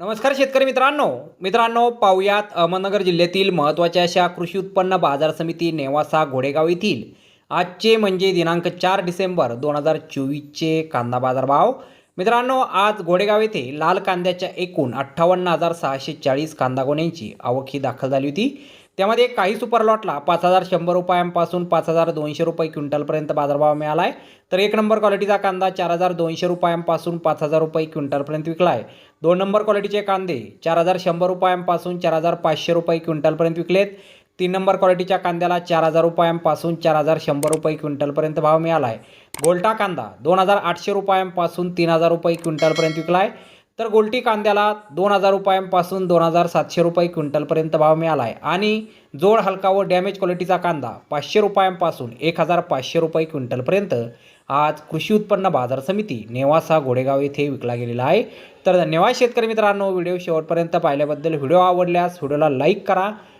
नमस्कार शेतकरी मित्रांनो. मित्रांनो पाहुयात अहमदनगर जिल्ह्यातील महत्त्वाच्या अशा कृषी उत्पन्न बाजार समिती नेवासा घोडेगाव येथील. आजचे म्हणजे दिनांक चार डिसेंबर दोन हजार चोवीसचे कांदा बाजार भाव मित्रांनो आज घोडेगाव येथे लाल कांद्याच्या एकूण अठ्ठावन्न हजार सहाशे चाळीस कांदा गोण्यांची आवक ही दाखल झाली होती. त्यामध्ये काही सुपर लॉटला पाच हजार शंभर रुपयांपासून पाच हजार दोनशे रुपये क्विंटलपर्यंत बाजारभाव मिळाला आहे तर एक नंबर क्वालिटीचा कांदा चार हजार दोनशे रुपयांपासून पाच हजार रुपये क्विंटलपर्यंत विकला आहे दोन नंबर क्वालिटीचे कांदे चार हजार शंभर रुपयांपासून चार हजार पाचशे रुपये क्विंटलपर्यंत विकलेत. तीन नंबर क्वालिटीच्या कांद्याला चार हजार रुपयांपासून चार हजार शंभर रुपये क्विंटलपर्यंत भाव मिळाला आहे गोल्टा कांदा दोन हजार आठशे रुपयांपासून तीन हजार रुपये क्विंटलपर्यंत विकला आहे तर गोल्टी कांद्याला दोन हजार रुपयांपासून दोन हजार सातशे रुपये क्विंटलपर्यंत भाव मिळाला आहे आणि जोड हलका व डॅमेज क्वालिटीचा कांदा पाचशे रुपयांपासून एक हजार पाचशे रुपये क्विंटलपर्यंत आज कृषी उत्पन्न बाजार समिती नेवासा घोडेगाव येथे विकला गेलेला आहे. तर धन्यवाद शेतकरी मित्रांनो व्हिडिओ शेवटपर्यंत पाहिल्याबद्दल व्हिडिओ आवडल्यास व्हिडिओला लाईक करा.